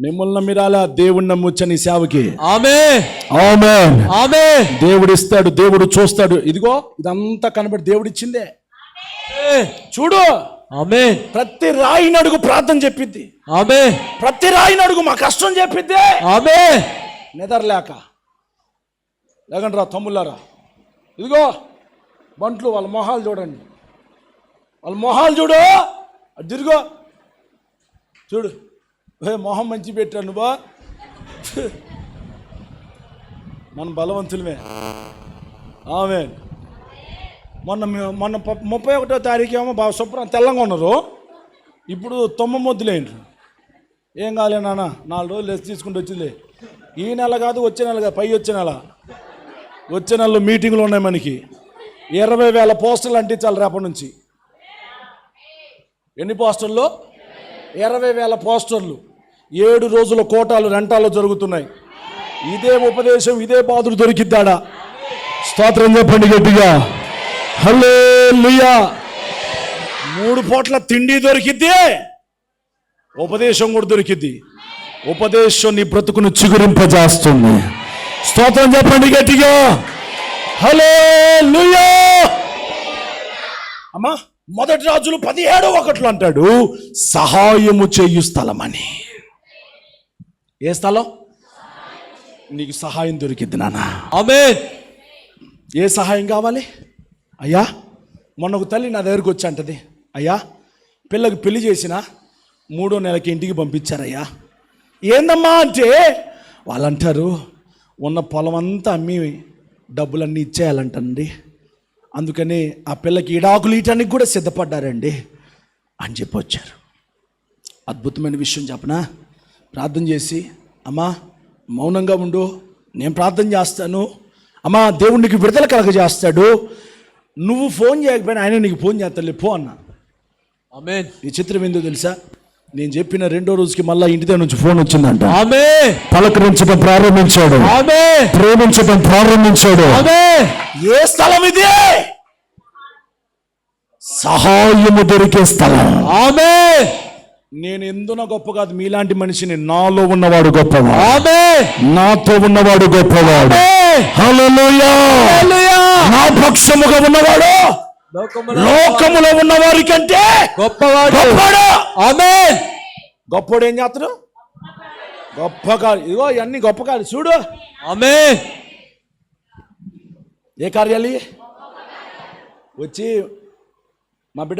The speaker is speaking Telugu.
మిమ్మల్ని నమ్మిరాలా దేవుణ్ణి నమ్ముచ్చని సేవకి. ఆమె ఆమెన్. ఆమె దేవుడు ఇస్తాడు దేవుడు చూస్తాడు. ఇదిగో ఇదంతా కనబడి దేవుడు ఇచ్చిందే చూడు. ఆమె ప్రతి రాయిని అడుగు ప్రార్థన చెప్పిద్ది. ఆమె ప్రతి రాయిని అడుగు మా కష్టం చెప్పిద్ది. ఆమె నిద్రలేక. లేకండి రా తమ్ముళ్ళారా. ఇదిగో బంట్లు వాళ్ళ మొహాలు చూడండి. వాళ్ళ మొహాలు చూడు. తిరుగో. చూడు. మొహం మంచి పెట్టాను బా. మన బలవంతులమే. ఆమె మొన్న మొన్న ముప్పై ఒకటో తారీఖు ఏమో బాగా శుభ్రం తెల్లంగా ఉన్నారు. ఇప్పుడు తొమ్మ మొద్దులేంటారు ఏం కాలే నాన్న నాలుగు రోజులు లెస్ తీసుకుంటూ వచ్చింది. ఈ నెల కాదు వచ్చే నెల కాదు పై వచ్చే నెల. వచ్చే నెలలో మీటింగ్లు ఉన్నాయి మనకి. ఇరవై వేల పోస్టర్లు అంటించాలి రేపటి నుంచి. ఎన్ని పోస్టర్లు? ఇరవై వేల పోస్టర్లు ఏడు రోజుల కోటాలు రెంటాలు జరుగుతున్నాయి. ఇదే ఉపదేశం ఇదే బాధుడు దొరికిద్దాడా? స్తోత్రం చెప్పండి గట్టిగా. హలో మూడు పూట్ల తిండి దొరికిద్ది ఉపదేశం కూడా దొరికిద్ది. ఉపదేశం నీ బ్రతుకును చిగురింపజేస్తుంది. స్తోత్రం చెప్పండి గట్టిగా. హలో అమ్మా. మొదటి రాజులు పదిహేడు ఒకట్లు అంటాడు సహాయము చేయు స్థలమని. ఏ స్థలం? నీకు సహాయం దొరికింది నాన్న. ఆమె ఏ సహాయం కావాలి? అయ్యా మొన్న ఒక తల్లి నా దగ్గరకు వచ్చి అంటది అయ్యా పిల్లకి పెళ్ళి చేసిన మూడో నెలకి ఇంటికి పంపించారయ్యా. ఏందమ్మా అంటే వాళ్ళు అంటారు ఉన్న పొలం అంతా అమ్మి డబ్బులన్నీ ఇచ్చేయాలంటండి. అందుకని ఆ పిల్లకి ఇడాకులు ఇయటానికి కూడా సిద్ధపడ్డారండి అని చెప్పి వచ్చారు. అద్భుతమైన విషయం చెప్పనా? ప్రార్థన చేసి అమ్మా మౌనంగా ఉండు నేను ప్రార్థన చేస్తాను. అమ్మా దేవుడు నీకు విడుదల కలగజేస్తాడు. నువ్వు ఫోన్ చేయకపోయినా ఆయన నీకు ఫోన్ చేస్తాలే పో అన్న. ఆమె ఈ చిత్రం ఏందో తెలుసా? నేను చెప్పిన రెండో రోజుకి మళ్ళీ ఇంటి దగ్గర నుంచి ఫోన్ వచ్చిందంట. ఆమె పలకరించడం ప్రారంభించాడు. ఆమె ప్రేమించడం ప్రారంభించాడు. ఆమె ఏ స్థలం ఇది? సహాయము దొరికే స్థలం. ఆమె నేను ఎందున గొప్ప కాదు మీలాంటి మనిషిని నాలో ఉన్నవాడు గొప్పవాడు. ఆమె నాతో ఉన్నవాడు గొప్పవాడు. హల్లెలూయా. హల్లెలూయా. నా పక్షముగా ఉన్నవాడు లోకములో లోకములో ఉన్న వారి కంటే గొప్పవాడు. గొప్పవాడు ఆమె గొప్పవాడు ఏం చేస్తాడు? గొప్ప కాదు. ఇదిగో ఇవన్నీ గొప్ప కాదు. చూడు. ఆమె ఏ కార్యాలు? వచ్చి